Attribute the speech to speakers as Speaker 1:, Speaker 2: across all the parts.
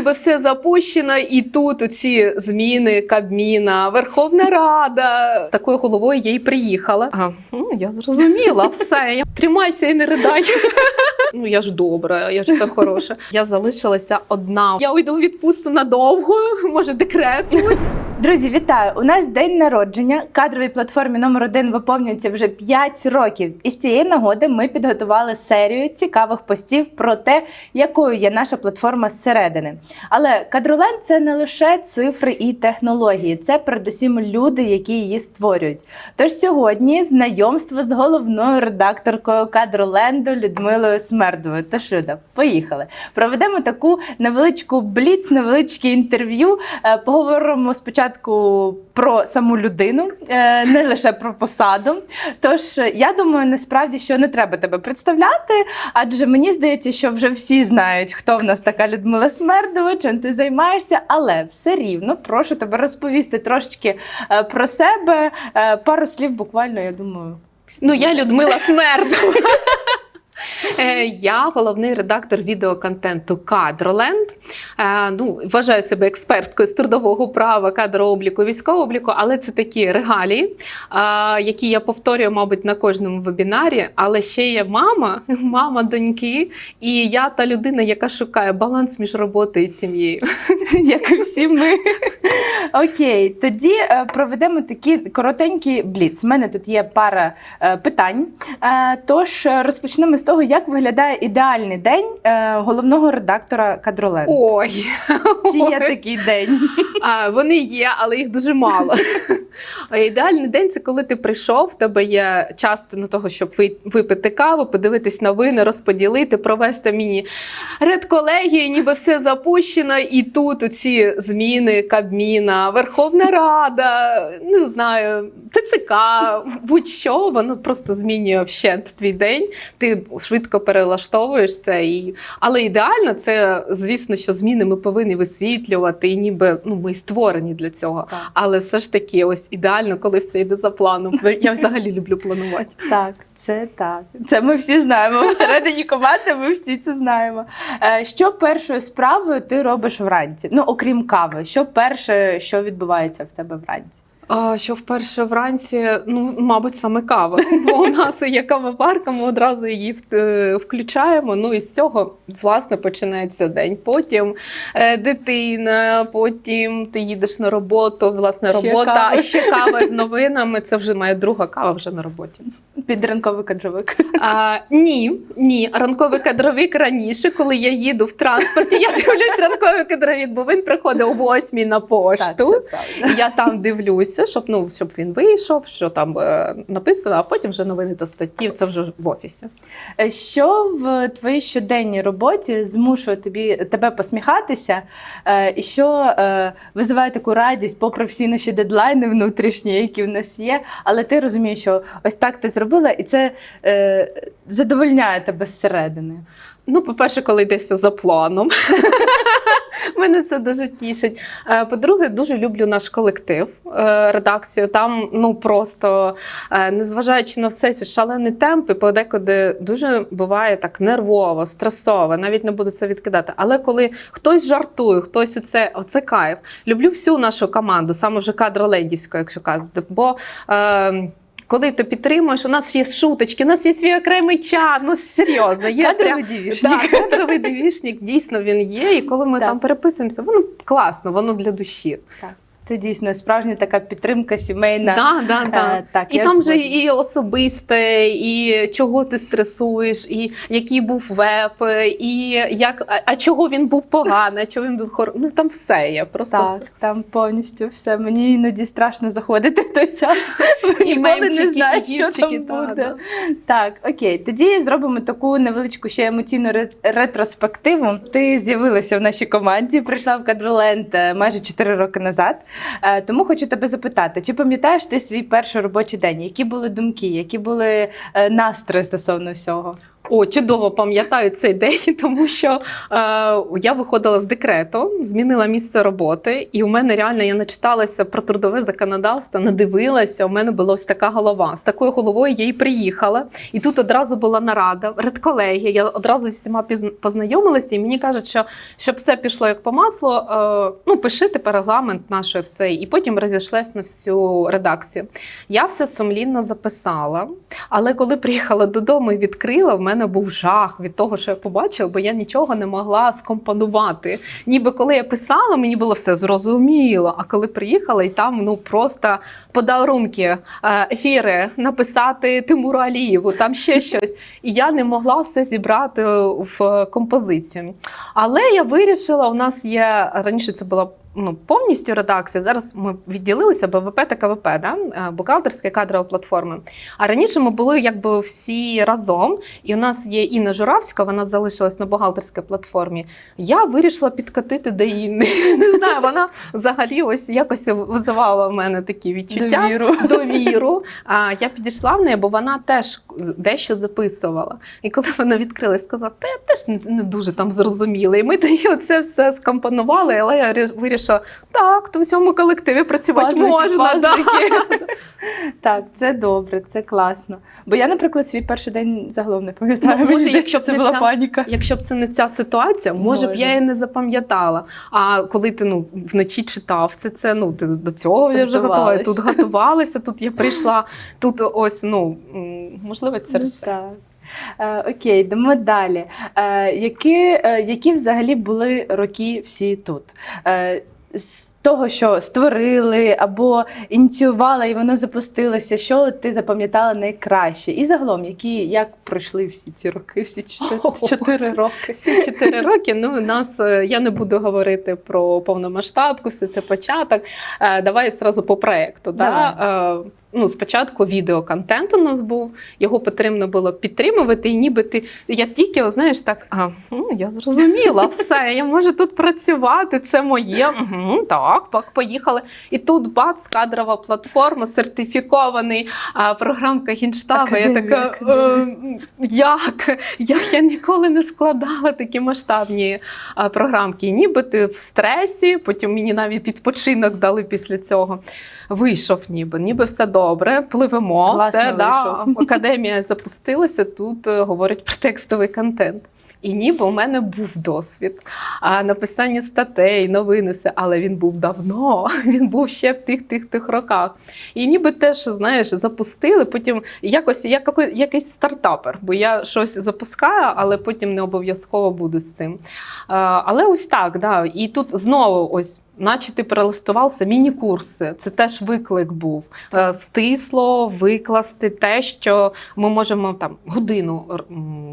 Speaker 1: ніби все запущено, і тут ці зміни Кабміна, Верховна Рада. З такою головою я й приїхала. А, ну, я зрозуміла все. Я... Тримайся і не ридай. Ну я ж добра, я ж все хороша. Я залишилася одна. Я уйду у відпустку надовго, може декретну.
Speaker 2: Друзі, вітаю! У нас день народження. Кадровій платформі номер 1 виповнюється вже 5 років. І з цієї нагоди ми підготували серію цікавих постів про те, якою є наша платформа зсередини. Але кадроленд це не лише цифри і технології, це передусім люди, які її створюють. Тож сьогодні знайомство з головною редакторкою кадроленду Людмилою Смердовою. Тож, Люда, поїхали. Проведемо таку невеличку бліц, невеличке інтерв'ю. Е, Поговоримо спочатку про саму людину, е, не лише про посаду. Тож е, я думаю, насправді що не треба тебе представляти, адже мені здається, що вже всі знають, хто в нас така Людмила Смердова, чим ти займаєшся, але все рівно прошу тебе розповісти трошечки е, про себе. Пару слів буквально, я думаю.
Speaker 1: Ну, я Людмила Смердова. Е, Я головний редактор відеоконтенту Кадроленд. Е, Ну, вважаю себе експерткою з трудового права, кадрообліку, військового обліку, але це такі регалії, е, які я повторюю, мабуть, на кожному вебінарі. Але ще є мама, мама доньки, і я та людина, яка шукає баланс між роботою і сім'єю.
Speaker 2: як і всі ми. Окей, тоді проведемо такі коротенькі бліц. У мене тут є пара питань. Тож розпочнемо з того, як виглядає ідеальний день е, головного редактора кадроленду.
Speaker 1: Ой,
Speaker 2: Чи є такий день?
Speaker 1: А, вони є, але їх дуже мало. А ідеальний день це коли ти прийшов, в тебе є час на того, щоб ви- випити каву, подивитись новини, розподілити, провести міні редколегії, ніби все запущено, і тут ці зміни Кабміна, Верховна Рада, не знаю, ТЦК, будь-що, воно просто змінює вщент твій день. Ти швидко перелаштовуєшся. І... Але ідеально це, звісно, що зміни ми повинні висвітлювати, і ніби ну, ми створені для цього.
Speaker 2: Так.
Speaker 1: Але все ж таки, ось ідеально, коли все йде за планом. Я взагалі люблю планувати.
Speaker 2: Так, це так. Це ми всі знаємо. Всередині команди ми всі це знаємо. Е, Що першою справою ти робиш вранці? Ну, окрім кави, що перше, що відбувається в тебе вранці?
Speaker 1: Що вперше вранці, ну, мабуть, саме кава. Бо у нас є кавоварка, ми одразу її е, включаємо. Ну і з цього власне починається день. Потім е, дитина, потім ти їдеш на роботу, власне,
Speaker 2: Ще
Speaker 1: робота,
Speaker 2: кава.
Speaker 1: ще кава з новинами. Це вже моя друга кава вже на роботі.
Speaker 2: Під ранковий кадровик.
Speaker 1: А, ні, ні, ранковий кадровик раніше, коли я їду в транспорті, я дивлюсь ранковий кадровик, бо він приходить о восьмій на
Speaker 2: Так,
Speaker 1: пошту.
Speaker 2: це
Speaker 1: Я там дивлюся, щоб ну щоб він вийшов, що там е, написано, а потім вже новини та статті. Це вже в офісі.
Speaker 2: Е, Що в твоїй щоденній роботі змушує тобі тебе посміхатися, е, і що е, визиває таку радість, попри всі наші дедлайни внутрішні, які в нас є. Але ти розумієш, що ось так ти зробила, і це е, задовольняє тебе зсередини.
Speaker 1: Ну, по-перше, коли йдеться за планом. Мене це дуже тішить. Е, По-друге, дуже люблю наш колектив, е, редакцію. Там ну просто е, незважаючи на все ці шалені темпи, подекуди дуже буває так нервово, стресово. Навіть не буду це відкидати. Але коли хтось жартує, хтось оце, оце кайф. Люблю всю нашу команду, саме вже кадролендівську, якщо казати. Бо е, коли ти підтримуєш, у нас є шуточки, у нас є свій окремий чат. Ну серйозно, є
Speaker 2: Кадровий дівішник.
Speaker 1: Так, кадровий девішник, дійсно він є. І коли ми
Speaker 2: Так.
Speaker 1: там переписуємося, воно класно, воно для душі.
Speaker 2: Так. Це дійсно справжня така підтримка сімейна.
Speaker 1: Да, да, да.
Speaker 2: Е, так,
Speaker 1: і там же і особисте, і чого ти стресуєш, і який був веб, і як, а, а чого він був поганий, чого він був хороший. Ну там все є. Просто
Speaker 2: Так,
Speaker 1: все.
Speaker 2: там повністю все. Мені іноді страшно заходити в той час.
Speaker 1: І
Speaker 2: Ніколи
Speaker 1: мемчики,
Speaker 2: не знаєш,
Speaker 1: і
Speaker 2: що там
Speaker 1: да,
Speaker 2: буде.
Speaker 1: да.
Speaker 2: Так, окей. Тоді зробимо таку невеличку ще емоційну ре- ретроспективу. Ти з'явилася в нашій команді, прийшла в кадроленд е, майже 4 роки назад. Е, Тому хочу тебе запитати: чи пам'ятаєш ти свій перший робочий день? Які були думки, які були е, настрої стосовно всього?
Speaker 1: О, чудово пам'ятаю цей день, тому що е, я виходила з декрету, змінила місце роботи, і у мене реально я начиталася про трудове законодавство, надивилася. У мене була ось така голова. З такою головою я і приїхала. І тут одразу була нарада, редколегія. Я одразу з всіма познайомилася, і мені кажуть, що щоб все пішло як по маслу, е, ну пиши тепер регламент наше все. І потім розійшлась на всю редакцію. Я все сумлінно записала. Але коли приїхала додому і відкрила, в мене був жах від того, що я побачила, бо я нічого не могла скомпонувати. Ніби коли я писала, мені було все зрозуміло. А коли приїхала, і там ну просто подарунки, е, ефіри, написати Тимуру Алієву, там ще щось. І я не могла все зібрати в композицію. Але я вирішила, у нас є раніше це була. Ну, повністю редакція. Зараз ми відділилися БВП та КВП, да? е, бухгалтерська кадрова платформа. А раніше ми були якби всі разом, і у нас є Інна Журавська, вона залишилась на бухгалтерській платформі. Я вирішила підкатити до Інни. Не знаю, вона взагалі ось якось визивала в мене такі відчуття.
Speaker 2: Довіру.
Speaker 1: Довіру. А я підійшла в неї, бо вона теж дещо записувала. І коли вона відкрила, сказала, я теж не, дуже там зрозуміла. І ми тоді це все скомпонували, але я рі- вирішила, так, то в цьому колективі працювати
Speaker 2: Пазлики,
Speaker 1: можна. Да.
Speaker 2: Так, це добре, це класно. Бо я, наприклад, свій перший день загалом не пам'ятаю.
Speaker 1: Ну, може, якщо б
Speaker 2: це була
Speaker 1: ця-
Speaker 2: паніка.
Speaker 1: Якщо б це не ця ситуація, може, б я її не запам'ятала. А коли ти ну вночі читав це, це ну ти до цього вже вже готова. Тут готувалися. Тут я прийшла. Тут ось ну можливо це
Speaker 2: Ну, так. Е, окей, йдемо далі. Е, які, е, які взагалі були роки всі тут? З того, що створили або ініціювали, і воно запустилося, що ти запам'ятала найкраще? І загалом, які, як пройшли всі ці роки, всі чотири, роки?
Speaker 1: Всі чотири роки. Ну, у нас я не буду говорити про повномасштабку, все це початок. Давай зразу по проекту. Да? Ну, спочатку відеоконтент у нас був, його потрібно було підтримувати, і ніби ти я тільки, знаєш, так а, м, я зрозуміла все, я можу тут працювати, це моє. Угу, так, так, поїхали. І тут бац, кадрова платформа, сертифікований а, програмка Генштаба. Я така, «Е, як? як я ніколи не складала такі масштабні а, програмки. І ніби ти в стресі, потім мені навіть відпочинок дали після цього. Вийшов, ніби, ніби все добре, пливемо,
Speaker 2: Класно
Speaker 1: все да, академія запустилася. Тут е, говорять про текстовий контент. І ніби у мене був досвід а, написання статей, новини, все, але він був давно. Він був ще в тих тих тих роках. І ніби теж, знаєш, запустили, потім якось як якийсь стартапер, бо я щось запускаю, але потім не обов'язково буду з цим. А, але ось так, да. І тут знову ось. Наче ти перелаштувався міні-курси. Це теж виклик був. Е, Стисло викласти те, що ми можемо там годину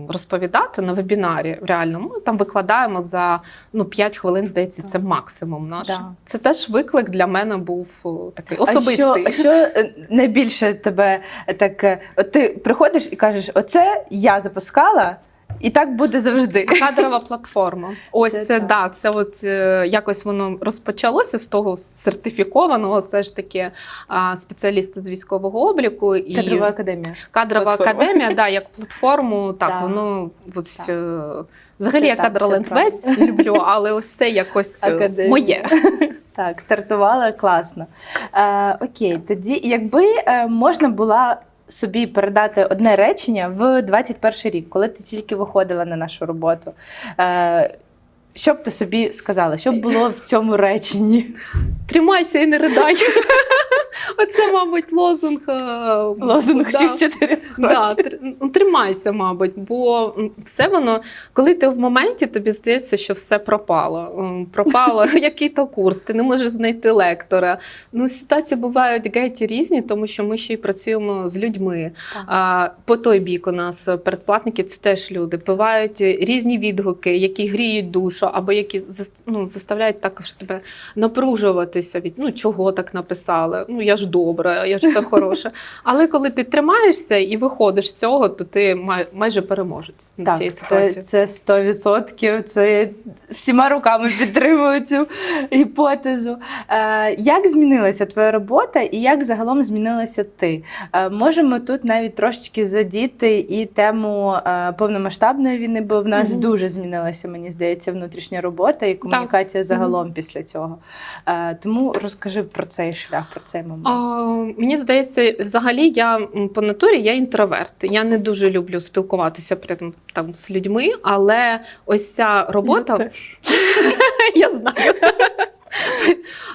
Speaker 1: розповідати на вебінарі. Реально, ми там викладаємо за ну 5 хвилин, здається, це максимум наш.
Speaker 2: Да.
Speaker 1: Це теж виклик для мене був о, такий
Speaker 2: А що,
Speaker 1: особистий.
Speaker 2: а що е, найбільше тебе е, так? е, От ти приходиш і кажеш, оце я запускала, і так буде завжди.
Speaker 1: Кадрова платформа. Ось
Speaker 2: Це
Speaker 1: це,
Speaker 2: так.
Speaker 1: да, це от е, якось воно розпочалося з того сертифікованого, все ж таки а, спеціаліста з військового обліку і
Speaker 2: Кадрова академія.
Speaker 1: кадрова
Speaker 2: платформа.
Speaker 1: академія, да, як платформу, так
Speaker 2: Так.
Speaker 1: воно от,
Speaker 2: Так.
Speaker 1: е, взагалі
Speaker 2: Це
Speaker 1: я
Speaker 2: так,
Speaker 1: кадроленд весь люблю, але ось це якось е,
Speaker 2: Академія.
Speaker 1: моє.
Speaker 2: Так, стартувала класно. Е, окей, тоді, якби е, можна була собі передати одне речення в 21 рік, коли ти тільки виходила на нашу роботу. Е, що б ти собі сказала? Що б було в цьому реченні?
Speaker 1: Тримайся і не ридай. Оце, мабуть, лозунг. е,
Speaker 2: Лозунг
Speaker 1: да.
Speaker 2: всіх чотирьох
Speaker 1: Да, ну, тримайся, мабуть, бо все воно, коли ти в моменті, тобі здається, що все пропало. Пропало який то курс, ти не можеш знайти лектора. Ну, ситуації бувають геть різні, тому що ми ще й працюємо з людьми. А, по той бік у нас е, передплатники це теж люди. Бувають е, різні відгуки, які гріють душу, або які ну, заставляють також тебе напружуватися від ну чого так написали. Ну я ж добра, я ж все хороше. Але коли ти тримаєшся і виходиш з цього, то ти май- майже переможець на цій
Speaker 2: Так, це,
Speaker 1: ситуації.
Speaker 2: це 100%. Це всіма руками підтримую цю гіпотезу. Е, як змінилася твоя робота і як загалом змінилася ти? Е, можемо тут навіть трошечки задіти і тему е, повномасштабної війни, бо в нас
Speaker 1: Мгм.
Speaker 2: дуже змінилася, мені здається, внутрішня робота і комунікація загалом після цього. Е, тому розкажи про цей шлях, про цей момент.
Speaker 1: А, мені здається, взагалі я по натурі я інтроверт. Я не дуже люблю спілкуватися при там, там з людьми, але ось ця робота я знаю.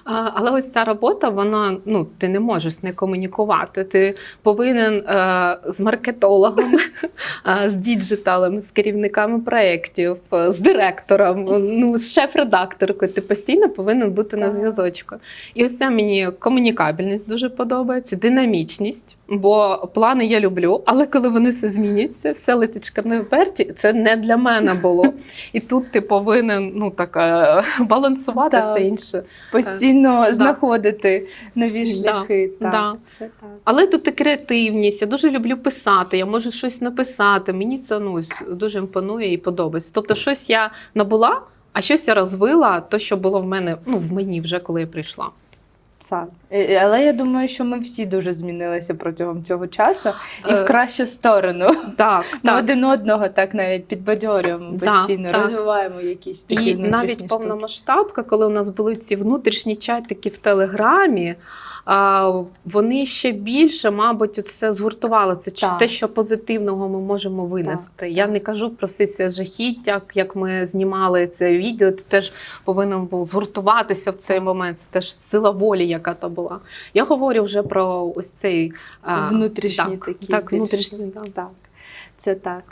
Speaker 1: Але ось ця робота, вона ну ти не можеш не комунікувати. Ти повинен е, з маркетологом, е, з діджиталем, з керівниками проєктів, е, з директором, ну з шеф-редакторкою. Ти постійно повинен бути на зв'язочку. І ось це мені комунікабельність дуже подобається, динамічність, бо плани я люблю, але коли вони все змінюються, все летить на вперті, це не для мене було. І тут ти повинен ну так е, балансувати
Speaker 2: Так.
Speaker 1: все інше.
Speaker 2: Постійно знаходити нові
Speaker 1: Да,
Speaker 2: шляхи. Так,
Speaker 1: да.
Speaker 2: це так.
Speaker 1: Але тут і креативність. Я дуже люблю писати. Я можу щось написати. Мені це ну дуже імпонує і подобається. Тобто, щось я набула, а щось я розвила, то що було в мене, ну в мені вже коли я прийшла.
Speaker 2: Так. Е, Але я думаю, що ми всі дуже змінилися протягом цього часу і в
Speaker 1: Е,
Speaker 2: кращу сторону.
Speaker 1: Так,
Speaker 2: Ми один одного так навіть підбадьорюємо постійно,
Speaker 1: так.
Speaker 2: розвиваємо якісь такі
Speaker 1: І навіть
Speaker 2: штуки.
Speaker 1: повномасштабка, коли у нас були ці внутрішні чатики в Телеграмі, вони ще більше, мабуть, це згуртували. Це
Speaker 2: Так.
Speaker 1: те, що позитивного ми можемо винести. Я не кажу про все це жахіття, як ми знімали це відео. Ти теж повинен був згуртуватися в цей момент. Це теж сила волі, яка то була. Я говорю вже про ось цей а,
Speaker 2: Внутрішні
Speaker 1: так,
Speaker 2: такі
Speaker 1: Так,
Speaker 2: більш-
Speaker 1: внутрішні, да.
Speaker 2: Так, це так.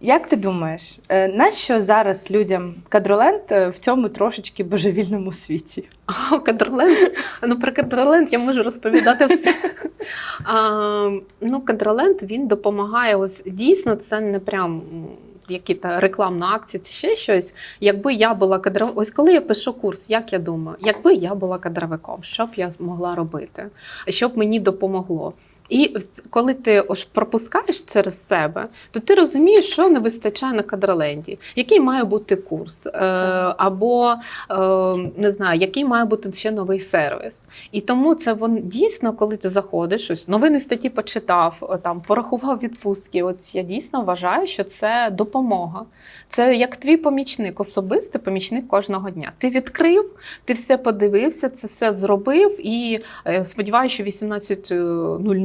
Speaker 2: Як ти думаєш, е, нащо зараз людям кадроленд е, в цьому трошечки божевільному світі?
Speaker 1: О, Кадроленд. Ну, про Кадроленд я можу розповідати все. А, ну, Кадроленд він допомагає. Ось дійсно, це не прям. м, Які-то рекламна акція чи ще щось. Якби я була кадровиком, ось коли я пишу курс, як я думаю, якби я була кадровиком, що б я змогла робити, що б мені допомогло. І коли ти ось пропускаєш через себе, то ти розумієш, що не вистачає на кадроленді, який має бути курс, е, або е, не знаю, який має бути ще новий сервіс. І тому це вон дійсно, коли ти заходиш, щось новини статті почитав, там порахував відпустки. От я дійсно вважаю, що це допомога. Це як твій помічник, особистий помічник кожного дня. Ти відкрив, ти все подивився, це все зробив, і е, сподіваюся, що 18.00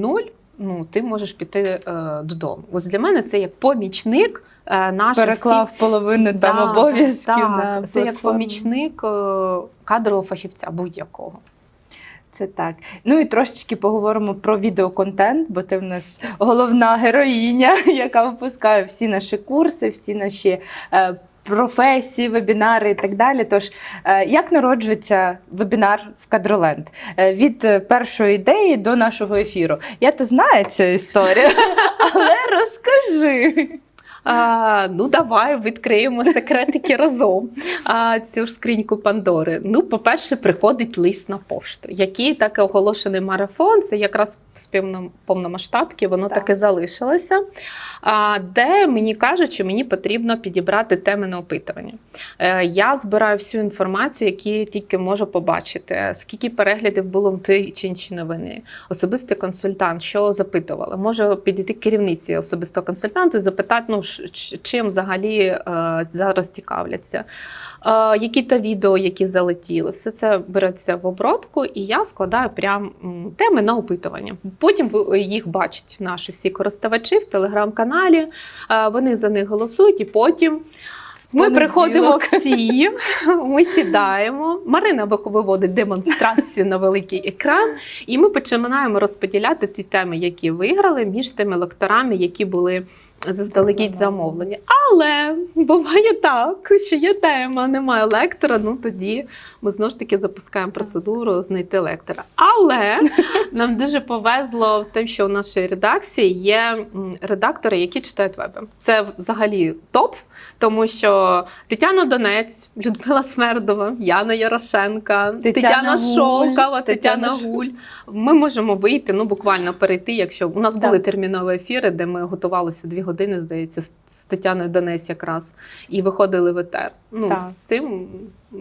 Speaker 1: ну, ти можеш піти е, додому. Ось для мене це як помічник. е, Наших
Speaker 2: Переклав половину там обов'язків
Speaker 1: так.
Speaker 2: на
Speaker 1: це як помічник е, кадрового фахівця будь-якого.
Speaker 2: Це так. Ну і трошечки поговоримо про відеоконтент, бо ти в нас головна героїня, яка випускає всі наші курси, всі наші е, професії, вебінари і так далі. Тож, е, як народжується вебінар в Кадроленд? Е, від е, першої ідеї до нашого ефіру. Я то знаю цю історію, але розкажи.
Speaker 1: А, ну, давай відкриємо секретики разом. А, цю ж скриньку Пандори. Ну, по-перше, приходить лист на пошту, який так і оголошений марафон. Це якраз з повномасштабки, воно
Speaker 2: Так.
Speaker 1: так і залишилося. А, де мені кажуть, що мені потрібно підібрати теми на опитування. Е, я збираю всю інформацію, яку тільки можу побачити. Скільки переглядів було в тій чи іншій новини, особистий консультант, що запитували. Може підійти керівниці особистого консультанту і запитати, ну чим взагалі е, зараз цікавляться. Е, які то відео, які залетіли, все це береться в обробку, і я складаю прям теми на опитування. Потім їх бачать наші всі користувачі в телеграм-каналі. е, Вони за них голосують, і потім. Ми приходимо всі, ми сідаємо. Марина виводить демонстрацію на великий екран, і ми починаємо розподіляти ті теми, які виграли, між тими лекторами, які були заздалегідь замовлення. Але буває так, що є тема, немає лектора. Ну тоді ми знову ж таки запускаємо процедуру знайти лектора. Але нам дуже повезло в тим, що у нашій редакції є редактори, які читають веби. Це взагалі топ, тому що Тетяна Донець, Людмила Смердова, Яна Ярошенка,
Speaker 2: Тетяна
Speaker 1: Тетяна, Шовкова,
Speaker 2: Тетяна
Speaker 1: Тетяна Гуль. Ми можемо вийти, ну буквально перейти, якщо у нас
Speaker 2: Так.
Speaker 1: були термінові ефіри, де ми готувалися дві години, здається, з, Тетяною Донець якраз і виходили в етер. Ну
Speaker 2: Так.
Speaker 1: з цим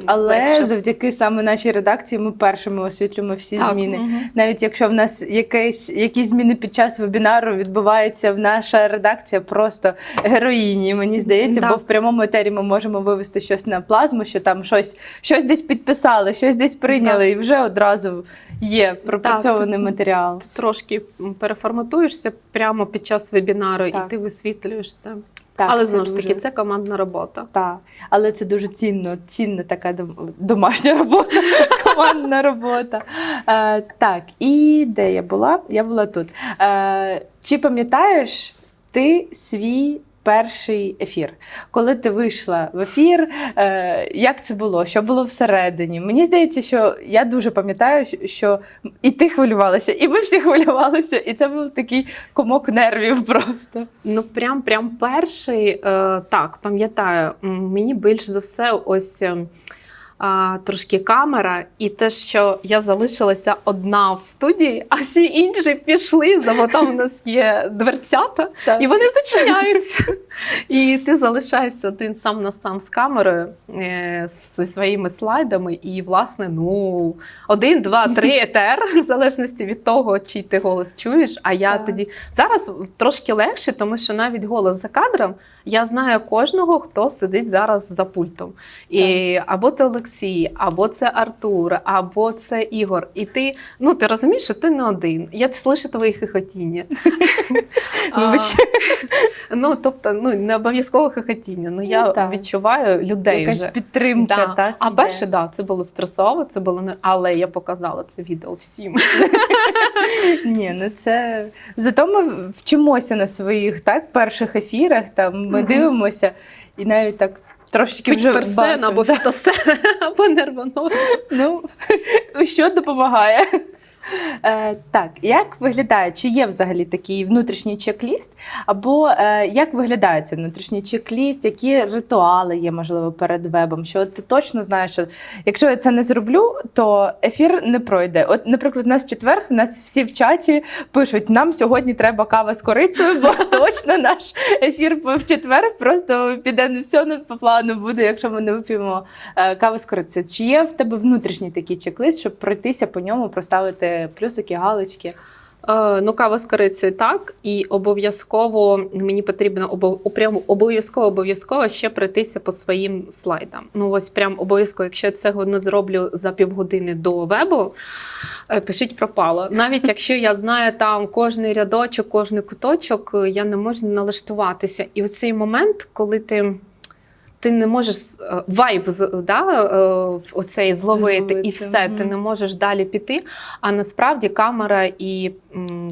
Speaker 2: Але
Speaker 1: легше.
Speaker 2: завдяки саме нашій редакції ми першими освітлюємо всі
Speaker 1: Так,
Speaker 2: зміни.
Speaker 1: мгм.
Speaker 2: Навіть якщо в нас якесь, якісь зміни під час вебінару відбуваються, в наша редакція просто героїні, мені здається,
Speaker 1: Да.
Speaker 2: бо в прямому етері ми можемо вивести щось на плазму, що там щось, щось десь підписали, щось десь прийняли, і вже одразу є пропрацьований
Speaker 1: Так,
Speaker 2: матеріал.
Speaker 1: Ти трошки переформатуєшся прямо під час вебінару,
Speaker 2: Так.
Speaker 1: і ти висвітлюєш це.
Speaker 2: Так,
Speaker 1: Але знову ж
Speaker 2: дуже-
Speaker 1: таки, це командна робота.
Speaker 2: Так, але це дуже цінно, цінна така домашня робота, командна робота. Е, так, і де я була? Я була тут. Е, чи пам'ятаєш ти свій перший ефір? Коли ти вийшла в ефір, е, як це було? Що було всередині? Мені здається, що я дуже пам'ятаю, що і ти хвилювалася, і ми всі хвилювалися, і це був такий комок нервів просто.
Speaker 1: Ну, прям прям перший, е, так, пам'ятаю, мені більш за все ось. А, трошки камера, і те, що я залишилася одна в студії, а всі інші пішли. За там у нас є дверцята, і вони зачиняються. І ти залишаєшся один сам на сам з камерою е, зі своїми слайдами. І, власне, ну, один, два, три етер, в залежності від того, чий ти голос чуєш. А я тоді зараз трошки легше, тому що навіть голос за кадром я знаю кожного, хто сидить зараз за пультом. І або це Олексій, або це Артур, або це Ігор. І ти, ну ти розумієш, що ти не один. Я слышу твої хихотіння. Ну, тобто, ну не обов'язково хихотіння. Ну я
Speaker 2: Ну,
Speaker 1: відчуваю людей
Speaker 2: Якась підтримка, так?
Speaker 1: А перше, да, це було стресово, це було не але я показала це відео всім.
Speaker 2: Ні, ну це зато ми вчимося на своїх так перших ефірах. Там ми дивимося і навіть так трошечки вже
Speaker 1: Персен
Speaker 2: бачимо,
Speaker 1: або фітосен, або нервонос.
Speaker 2: Ну, що допомагає. Е, так, як виглядає? Чи є взагалі такий внутрішній чек-ліст? Або е, як виглядає цей внутрішній чек-ліст? Які ритуали є, можливо, перед вебом? Що ти точно знаєш, що якщо я це не зроблю, то ефір не пройде. От, наприклад, у нас четвер, у нас всі в чаті пишуть: нам сьогодні треба кава з корицею, бо точно наш ефір в четвер просто піде не все не по плану буде, якщо ми не вип'ємо е, кави з корицею. Чи є в тебе внутрішній такий чек-лист, щоб пройтися по ньому, проставити плюсики, галочки?
Speaker 1: Е, Ну, кава з корицею так, і обов'язково мені потрібно обов- обов'язково обов'язково ще пройтися по своїм слайдам. Ну ось прям обов'язково, якщо я цього не зроблю за півгодини до вебу, е, пишіть пропало. Навіть якщо я знаю там кожний рядочок, кожний куточок, е, я не можу налаштуватися. І ось цей момент, коли ти. Ти не можеш е, вайб да, е, оцей зловити,
Speaker 2: Зловити,
Speaker 1: і все, ти не можеш далі піти. А насправді камера і м,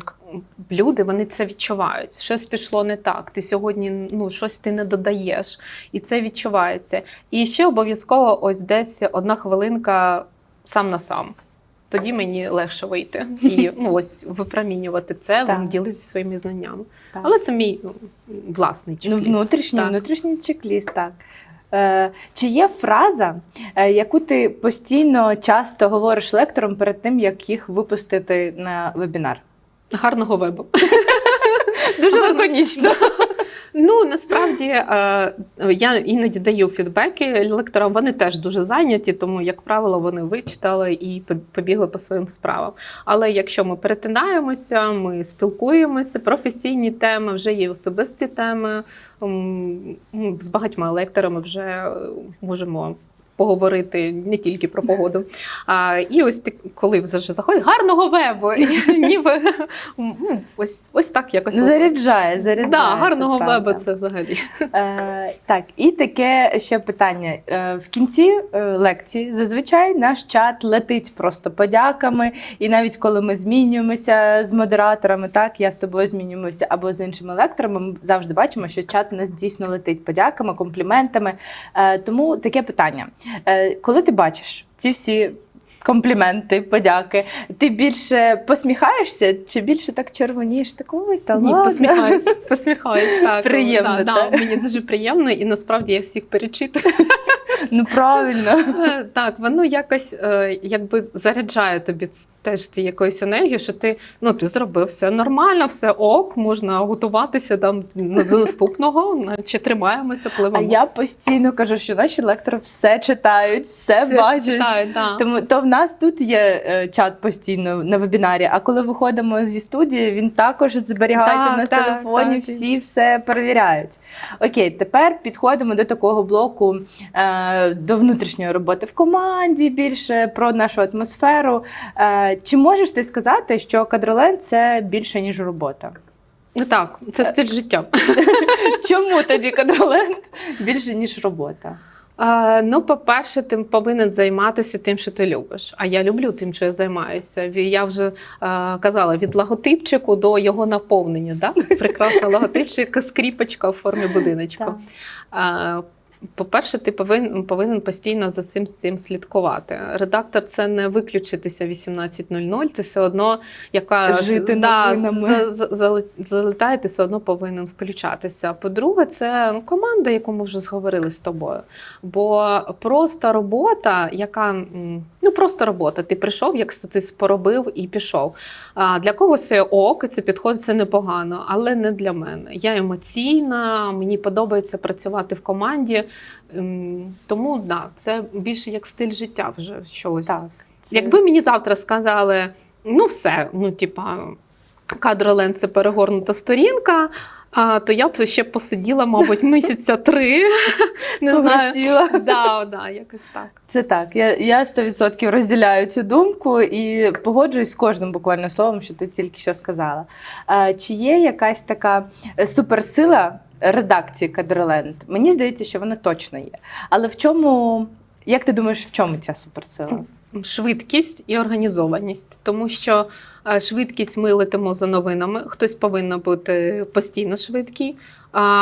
Speaker 1: люди вони це відчувають. Щось пішло не так. Ти сьогодні ну, щось ти не додаєш, і це відчувається. І ще обов'язково ось десь одна хвилинка сам на сам. Тоді мені легше вийти і ну, ось випромінювати це, ділитися своїми знаннями.
Speaker 2: Так.
Speaker 1: Але це мій ну, власний
Speaker 2: Ну,
Speaker 1: чек-ліст.
Speaker 2: внутрішній,
Speaker 1: Так.
Speaker 2: внутрішній чек-ліст, так. Е, чи є фраза, е, яку ти постійно часто говориш лекторам перед тим, як їх випустити на вебінар?
Speaker 1: Гарного вебу.
Speaker 2: Дуже лаконічно.
Speaker 1: Ну насправді е, я іноді даю фідбеки лекторам. Вони теж дуже зайняті, тому як правило вони вичитали і по- побігли по своїм справам. Але якщо ми перетинаємося, ми спілкуємося, професійні теми, вже є особисті теми. З багатьма лекторами вже е, можемо поговорити не тільки про погоду. А, і ось ти, коли вже заходить, гарного вебу! Ніби ну, ось, ось так якось.
Speaker 2: Заряджає, заряджає.
Speaker 1: Да, гарного вебу це взагалі.
Speaker 2: Е, так, і таке ще питання. Е, в кінці е, лекції зазвичай наш чат летить просто подяками. І навіть коли ми змінюємося з модераторами, так я з тобою змінюємося або з іншими лекторами, ми завжди бачимо, що чат у нас дійсно летить подяками, компліментами. Е, тому таке питання: коли ти бачиш ці всі. Компліменти, подяки. Ти більше посміхаєшся чи більше так червонієш? Так, ой, та
Speaker 1: Ні,
Speaker 2: ладно.
Speaker 1: посміхаюсь, посміхаюсь. Так,
Speaker 2: Приємно,
Speaker 1: да, да, мені дуже приємно, і насправді я всіх перечитую.
Speaker 2: Ну правильно.
Speaker 1: Так, воно якось е, якби заряджає тобі теж ті якоюсь енергією, що ти ну ти зробив все нормально, все ок, можна готуватися там до наступного, наче тримаємося,
Speaker 2: А я постійно кажу, що наші лектори все читають, все, бачать.
Speaker 1: читають, да.
Speaker 2: Тому то в нас тут є е, чат постійно на вебінарі. А коли виходимо зі студії, він також зберігається
Speaker 1: Так,
Speaker 2: в нас
Speaker 1: так,
Speaker 2: телефоні.
Speaker 1: так.
Speaker 2: Всі все перевіряють. Окей, тепер підходимо до такого блоку е, до внутрішньої роботи в команді, більше про нашу атмосферу. Е, чи можеш ти сказати, що кадроленд це більше ніж робота?
Speaker 1: Ну, Так, це стиль життя.
Speaker 2: Чому тоді кадроленд більше ніж робота?
Speaker 1: Е, ну, по-перше, ти повинен займатися тим, що ти любиш. А я люблю тим, що я займаюся. Я вже е, казала від логотипчику до його наповнення. Да? Прекрасна логотипчик, скріпочка в формі будиночка. По-перше, ти повинен, повинен постійно за цим, цим слідкувати. Редактор це не виключитися 18.00, це все одно, яка
Speaker 2: Жити
Speaker 1: да, залітає, ти все одно повинен включатися. По-друге, це ну, команда, яку ми вже зговорили з тобою. Бо просто робота, яка ну просто робота. Ти прийшов, як статист поробив і пішов. А для когось ок, це підходить, це непогано, але не для мене. Я емоційна, мені подобається працювати в команді. Ем, Тому да, це більше як стиль життя вже щось.
Speaker 2: Так. це-
Speaker 1: Якби мені завтра сказали, ну все, ну типа кадроленд це перегорнута сторінка. А, то я б ще посиділа, мабуть, місяця три. Не знаю. Да, да, якось так.
Speaker 2: Це так. Я, я 100% розділяю цю думку і погоджуюсь з кожним буквально словом, що ти тільки що сказала. А, чи є якась така суперсила редакції Кадроленд? Мені здається, що вона точно є. Але в чому, як ти думаєш, в чому ця суперсила?
Speaker 1: Швидкість і організованість, тому що е, швидкість ми летимо за новинами. Хтось повинен бути постійно швидкий,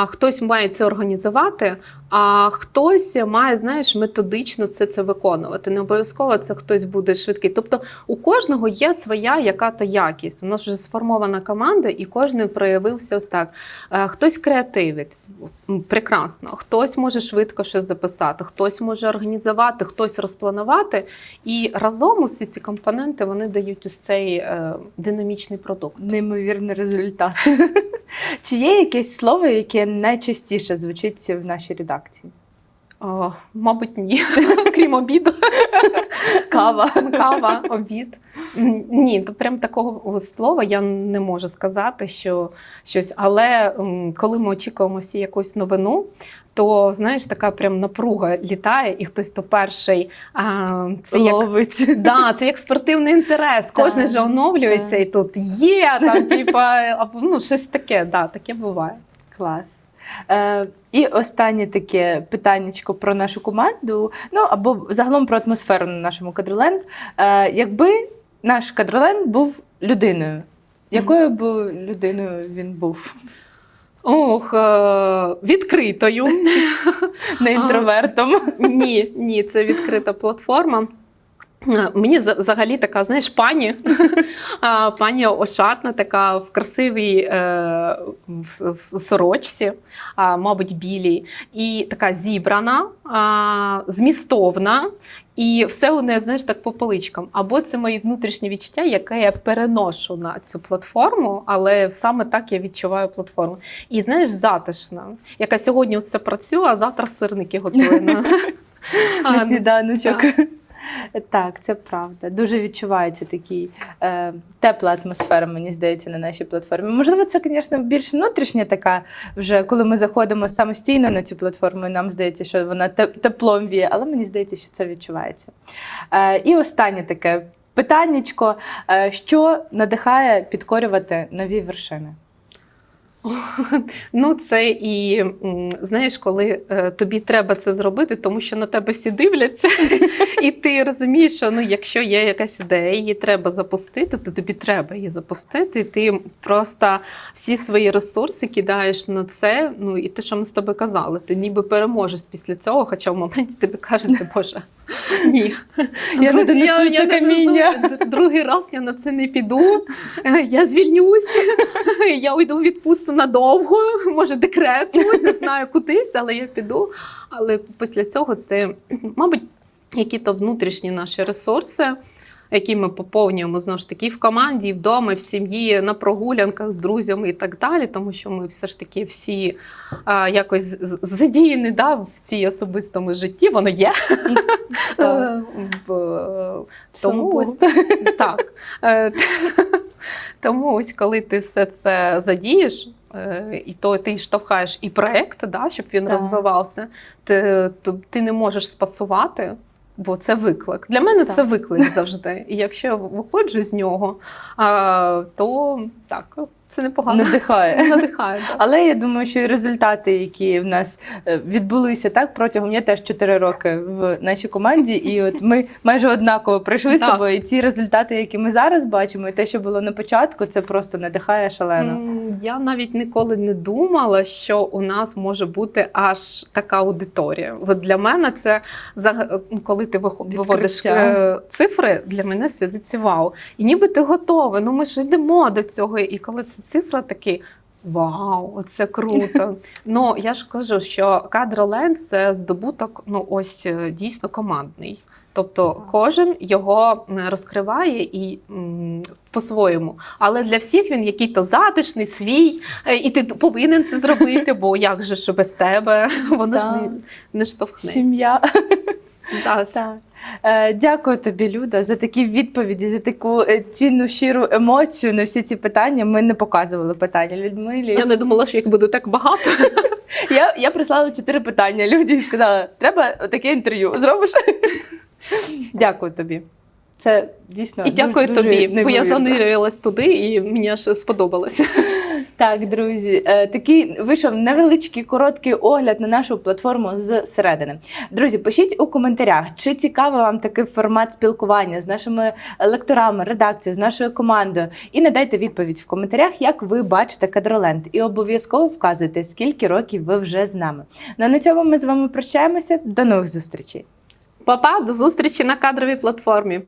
Speaker 1: хтось має це організувати, а хтось має, знаєш, методично все це виконувати. Не обов'язково це хтось буде швидкий. Тобто у кожного є своя яка-то якість. У нас вже сформована команда, і кожен проявився ось так. Е, Хтось креативить. Прекрасно, хтось може швидко щось записати, хтось може організувати, хтось розпланувати. І разом усі ці компоненти вони дають ось цей е, динамічний продукт.
Speaker 2: Неймовірний результат. Чи є якесь слово, яке найчастіше звучить в нашій редакції?
Speaker 1: О, мабуть, ні. Крім обіду.
Speaker 2: Кава.
Speaker 1: Кава, обід. Ні, то прям такого слова я не можу сказати, що щось. Але коли ми очікуємо всі якусь новину, то знаєш, така прям напруга літає, і хтось то перший. А, це як Да, це як спортивний інтерес. Кожен же оновлюється, і тут є там, типа, або ну щось таке. Да, таке буває.
Speaker 2: Клас. Е, і останнє таке питаннячко про нашу команду. Ну або загалом про атмосферу на нашому кадроленд. Е, якби наш кадроленд був людиною, якою б людиною він був?
Speaker 1: Ох, е, відкритою.
Speaker 2: Не інтровертом.
Speaker 1: Ні, ні, це відкрита платформа. Е, Мені за- взагалі така, знаєш, пані, пані ошатна, така в красивій е, в, сорочці, а, мабуть, білій, і така зібрана, а, змістовна, і все у неї, знаєш, так по поличкам. Або це мої внутрішні відчуття, яке я переношу на цю платформу, але саме так я відчуваю платформу. І знаєш, затишна, яка сьогодні ось це працює, а завтра сирники готує. На
Speaker 2: сніданочок. Так, це правда. Дуже відчувається такий е, тепла атмосфера, мені здається, на нашій платформі. Можливо, це, звісно, більш внутрішня така, вже коли ми заходимо самостійно на цю платформу, і нам здається, що вона теплом віє, але мені здається, що це відчувається. Е, і останнє таке питаннячко: е, що надихає підкорювати нові вершини?
Speaker 1: Ну, це і знаєш, коли е, тобі треба це зробити, тому що на тебе всі дивляться, і ти розумієш, що ну, якщо є якась ідея, її треба запустити, то тобі треба її запустити. І ти просто всі свої ресурси кидаєш на це. Ну і те, що ми з тобою казали, ти ніби переможеш після цього, хоча в моменті тобі кажеться, Боже, ні.
Speaker 2: Я не донесу це каміння.
Speaker 1: Другий раз я на це не піду. Е, Я звільнюсь, я уйду відпустку надовго, може декретну, не знаю кудись, але я піду. Але після цього ти, мабуть, які-то внутрішні наші ресурси. Які ми поповнюємо знову ж таки в команді, і вдома, і в сім'ї, на прогулянках з друзями і так далі, тому що ми все ж таки всі а, якось задіяні да, в цій особистому житті, воно є. Е, Тому ось так. Е, Тому ось коли ти все це задієш, е, і то ти штовхаєш і проект, да, щоб він
Speaker 2: Так.
Speaker 1: розвивався, ти, ти не можеш спасувати. Бо це виклик. Для мене
Speaker 2: Так.
Speaker 1: це виклик завжди. І якщо я виходжу з нього, то так, це непогано.
Speaker 2: Надихає.
Speaker 1: Надихає. так.
Speaker 2: Але я думаю, що і результати, які в нас е, відбулися так протягом я теж 4 роки в нашій команді, і от ми майже однаково пройшли з
Speaker 1: Так.
Speaker 2: тобою. І ці результати, які ми зараз бачимо, і те, що було на початку, це просто надихає шалено.
Speaker 1: М, Я навіть ніколи не думала, що у нас може бути аж така аудиторія. От для мене це за- коли ти вих- виводиш е, цифри, для мене це вау. І ніби ти готовий. Ну ми ж йдемо до цього. І коли це цифра, такий. Вау, це круто. ну я ж кажу, що кадроленд це здобуток, ну ось е, дійсно командний. Тобто кожен його розкриває і по-своєму. Але для всіх він який-то затишний, свій, е, і ти повинен це зробити, бо як же ж без тебе воно ж не, не штовхне.
Speaker 2: Сім'я. Так. Е, Дякую тобі, Люда, за такі відповіді, за таку е, цінну щиру емоцію на всі ці питання. Ми не показували питання Людмилі.
Speaker 1: Я не думала, що їх буде так багато.
Speaker 2: Я, я прислала чотири питання Люді і сказала: треба таке інтерв'ю. Зробиш? Дякую тобі. Це дійсно
Speaker 1: І дякую
Speaker 2: дуже
Speaker 1: тобі, бо я занирилась туди, і мені аж сподобалося.
Speaker 2: Так, друзі, е, такий вийшов невеличкий короткий огляд на нашу платформу з середини. Друзі, пишіть у коментарях, чи цікавий вам такий формат спілкування з нашими лекторами, редакцією, з нашою командою. І надайте відповідь в коментарях, як ви бачите кадроленд. І обов'язково вказуйте, скільки років ви вже з нами. Ну а на цьому ми з вами прощаємося. До нових зустрічей.
Speaker 1: Па-па, до зустрічі на кадровій платформі.